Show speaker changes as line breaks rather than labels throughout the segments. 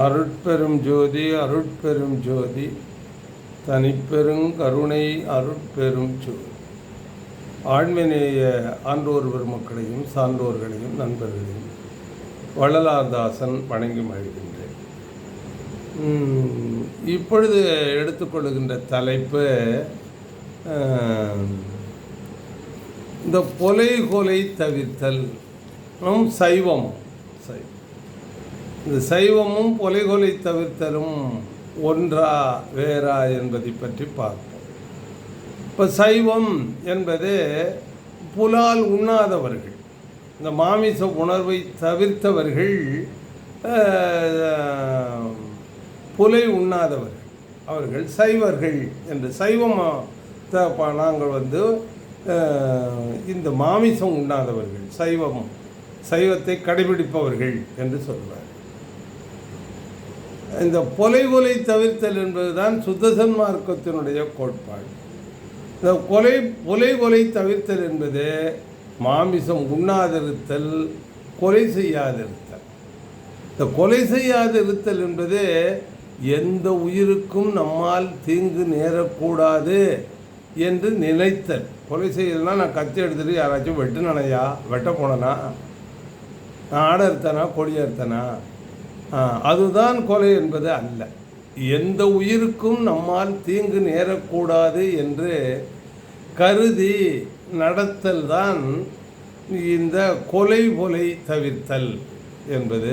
அருட்பெரும் ஜோதி அருட்பெரும் ஜோதி. தனிப்பெரும் கருணை அருட்பெரும் ஜோதி. ஆண்மநேய ஆன்றோர் பெருமக்களையும் சான்றோர்களையும் நண்பர்களையும் வள்ளலார்தாசன் வணங்கி மகிழ்கின்றேன். இப்பொழுது எடுத்துக்கொள்கின்ற தலைப்பு இந்த கொலை கொலை தவிர்த்தல் சைவம் சைவம். இந்த சைவமும் கொலை தவிர்த்தலும் ஒன்றா வேறா என்பதை பற்றி பார்ப்போம். இப்போ சைவம் என்பது புலால் உண்ணாதவர்கள் இந்த மாமிச உணர்வை தவிர்த்தவர்கள் புலை உண்ணாதவர்கள். அவர்கள் சைவர்கள் என்று சைவம் த- நாங்கள் வந்து இந்த மாமிசம் உண்ணாதவர்கள் சைவம் சைவத்தை கடைபிடிப்பவர்கள் என்று சொல்வார் இந்த கொலை கொலை தவிர்த்தல் என்பதுதான் சுத்தசன் மார்க்கத்தினுடைய கோட்பாடு. இந்த கொலை கொலை கொலை தவிர்த்தல் என்பது மாமிசம் உண்ணாதிருத்தல் கொலை செய்யாதிருத்தல். இந்த கொலை செய்யாதிருத்தல் என்பது எந்த உயிருக்கும் நம்மால் தீங்கு நேரக்கூடாது என்று நினைத்தல். கொலை செய்யலைன்னா நான் கத்தி எடுத்துட்டு யாராச்சும் வெட்டுனனையா? வெட்ட போனனா? நான் ஆடை அறுத்தனா? கொடி அறுத்தனா? அதுதான் கொலை என்பது அல்ல. எந்த உயிருக்கும் நம்மால் தீங்கு நேரக்கூடாது என்று கருதி நடத்தல் தான் இந்த கொலை கொலை தவிர்த்தல் என்பது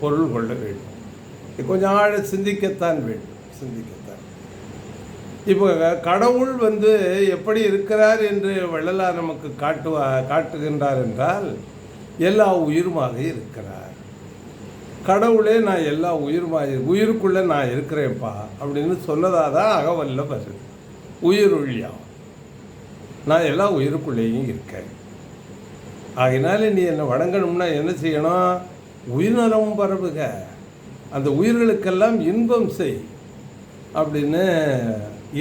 பொருள் கொள்ள வேண்டும். கொஞ்சம் ஆழ சிந்திக்கத்தான் வேண்டும் சிந்திக்கத்தான். இப்போ கடவுள் வந்து எப்படி இருக்கிறார் என்று வள்ளலார் நமக்கு காட்டுவா காட்டுகின்றார் என்றால் எல்லா உயிருமாக இருக்கிறார். கடவுளே நான் எல்லா உயிருமாக உயிருக்குள்ளே நான் இருக்கிறேன்ப்பா அப்படின்னு சொன்னதாக தான் அகவல்ல வருது. உயிர் நான் எல்லா உயிருக்குள்ளேயும் இருக்கேன். ஆகினால நீ என்னை வணங்கணும்னா என்ன செய்யணும்? உயிர்நலம் பரவுக. அந்த உயிர்களுக்கெல்லாம் இன்பம் செய் அப்படின்னு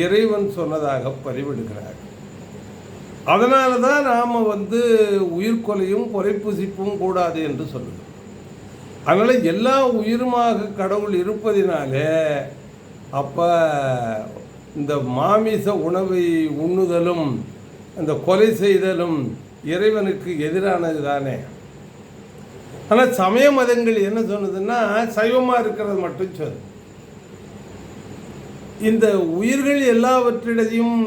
இறைவன் சொன்னதாக பதிவிடுகிறார் அதனால தான் நாம் வந்து உயிர்கொலையும் பொறைப்புசிப்பும் கூடாது என்று சொல்லுகிறோம் அதனால் எல்லா உயிருமாக கடவுள் இருப்பதினாலே அப்போ இந்த மாமிச உணவை உண்ணுதலும் அந்த கொலை செய்தலும் இறைவனுக்கு எதிரானது தானே. ஆனால் சமய மதங்கள் என்ன சொன்னதுன்னா சைவமாக இருக்கிறது மட்டும் சொல். இந்த உயிர்கள் எல்லாவற்றிடையும்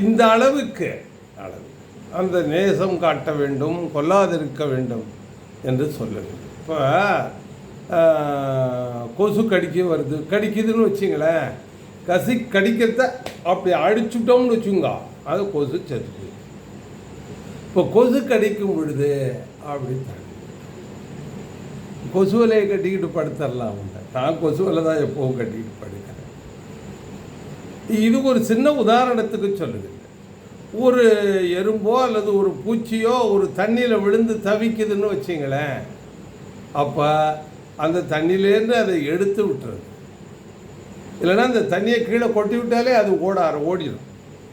இந்த அளவுக்கு அளவு அந்த நேசம் காட்ட வேண்டும் கொல்லாதிருக்க வேண்டும். என்று சொல்லுது. இப்போ கொசு கடிக்க வருது. கடிக்குதுன்னு வச்சுங்களேன் கசி கடிக்கிறத அப்படி அடிச்சுட்டோம்னு வச்சுங்க. அது கொசு செத்து. இப்போ கொசு கடிக்கும் பொழுது அப்படின்னு கொசுவலையை கொசு வலையை கட்டிக்கிட்டு படுத்துடலாம் உண்டு நான் கொசு வலை தான் எப்போவும் கட்டிக்கிட்டு படுக்கிறேன். இது ஒரு சின்ன உதாரணத்துக்கு சொல்லுது. ஒரு எறும்போ அல்லது ஒரு பூச்சியோ ஒரு தண்ணியில் விழுந்து தவிக்குதுன்னு வச்சிங்களேன் அப்போ அந்த தண்ணியிலேருந்து அதை எடுத்து விட்டுறது. இல்லைன்னா அந்த தண்ணியை கீழே கொட்டி விட்டாலே அது ஓட ஓடிடும்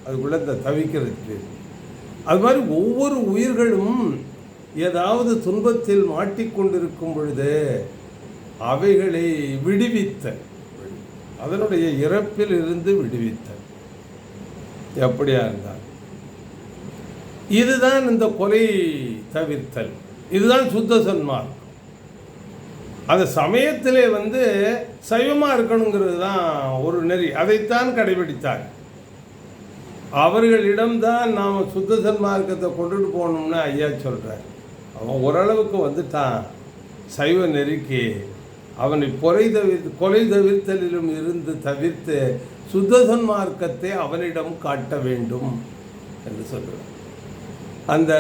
அதுக்குள்ளே இந்த தவிக்கிறது அது மாதிரி ஒவ்வொரு உயிர்களும் ஏதாவது துன்பத்தில் மாட்டிக்கொண்டிருக்கும் பொழுது அவைகளை விடுவித்த அதனுடைய இறப்பில் இருந்து விடுவித்த எப்படியா இருந்தால் இதுதான் இந்த கொலை தவிர்த்தல். இதுதான் சுத்த சன்மார்க் அந்த சமயத்திலே வந்து சைவமாக இருக்கணுங்கிறது தான் ஒரு நெறி. அதைத்தான் கடைபிடித்தார். அவர்களிடம்தான் நாம் சுத்த சன்மார்க்கத்தை கொண்டுட்டு போகணும்னு ஐயா சொல்கிறார் அவன் ஓரளவுக்கு வந்துட்டான். சைவ நெறிக்கு அவனை பொறை தவிர்த்து கொலை தவிர்த்தலிலும் இருந்து தவிர்த்து சுத்த சன்மார்க்கத்தை அவனிடம் காட்ட வேண்டும் என்று சொல்கிறான் அந்த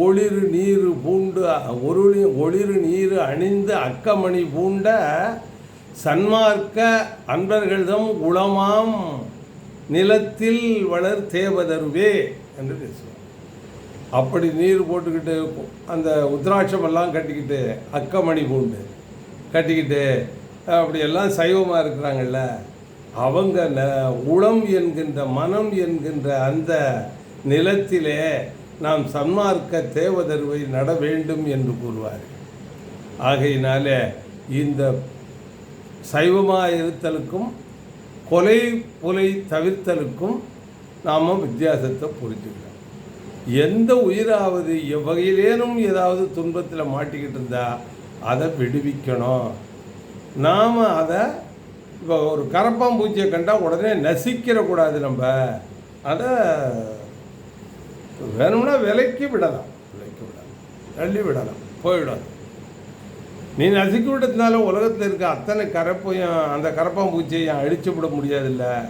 ஒளிரு நீர் பூண்டு ஒருளி ஒளிரு நீர் அணிந்து அக்கமணி பூண்ட சன்மார்க்க அன்பர்கள்தம் உளமாம் நிலத்தில் வளர் தேவதருவே என்று பேசுவார். அப்படி நீர் போட்டுக்கிட்டு அந்த உத்ராட்சமெல்லாம் கட்டிக்கிட்டு அக்கமணி பூண்டு கட்டிக்கிட்டு அப்படியெல்லாம் சைவமாக இருக்கிறாங்கல்ல அவங்க ந- உளம் என்கின்ற மனம் என்கின்ற அந்த நிலத்திலே நாம் சன்மார்க்க தேவதருவை நட வேண்டும் என்று கூறுவார். ஆகையினாலே இந்த சைவமாக இருத்தலுக்கும் கொலை புலை தவிர்த்தலுக்கும் நாம் வித்தியாசத்தை புரிஞ்சுக்கணும். எந்த உயிராவது எவ்வகையிலேனும் ஏதாவது துன்பத்தில் மாட்டிக்கிட்டு இருந்தா அதை விடுவிக்கணும். நாம் அதை இப்போ ஒரு கரப்பாம்பூச்சியை கண்டால் உடனே நசிக்கிறக்கூடாது நம்ம. அதை வேணும்னா விலைக்கு விடலாம். விலைக்கு விடலாம். தள்ளி விடலாம். போயிடும். நீ நசுக்கி விட்டதுனால உலகத்தில் இருக்க அத்தனை கரப்பையும் அந்த கரப்பாம்பூச்சியையும் அழிச்சு விட முடியாதுல்ல?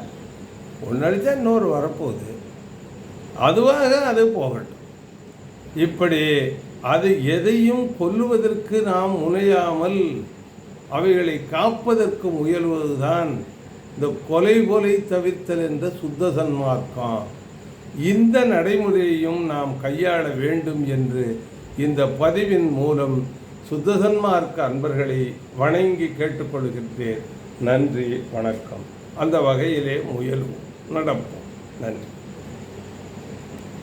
ஒன்று அழிச்சா இன்னொரு வரப்போகுது. அதுவாக அது போகட்டும். இப்படி அது எதையும் கொல்லுவதற்கு நாம் முனையாமல் அவைகளை காப்பதற்கு முயல்வதுதான் இந்த கொலை கொலை தவிர்த்தல் என்ற சுத்த சன்மார்க்கம் இந்த நடைமுறையையும் நாம் கையாள வேண்டும் என்று இந்த பதிவின் மூலம் சுத்தசன்மார்க்க அன்பர்களை வணங்கி கேட்டுக்கொள்கின்றேன். நன்றி வணக்கம். அந்த வகையிலே முயல்வோம் நடப்போம். நன்றி.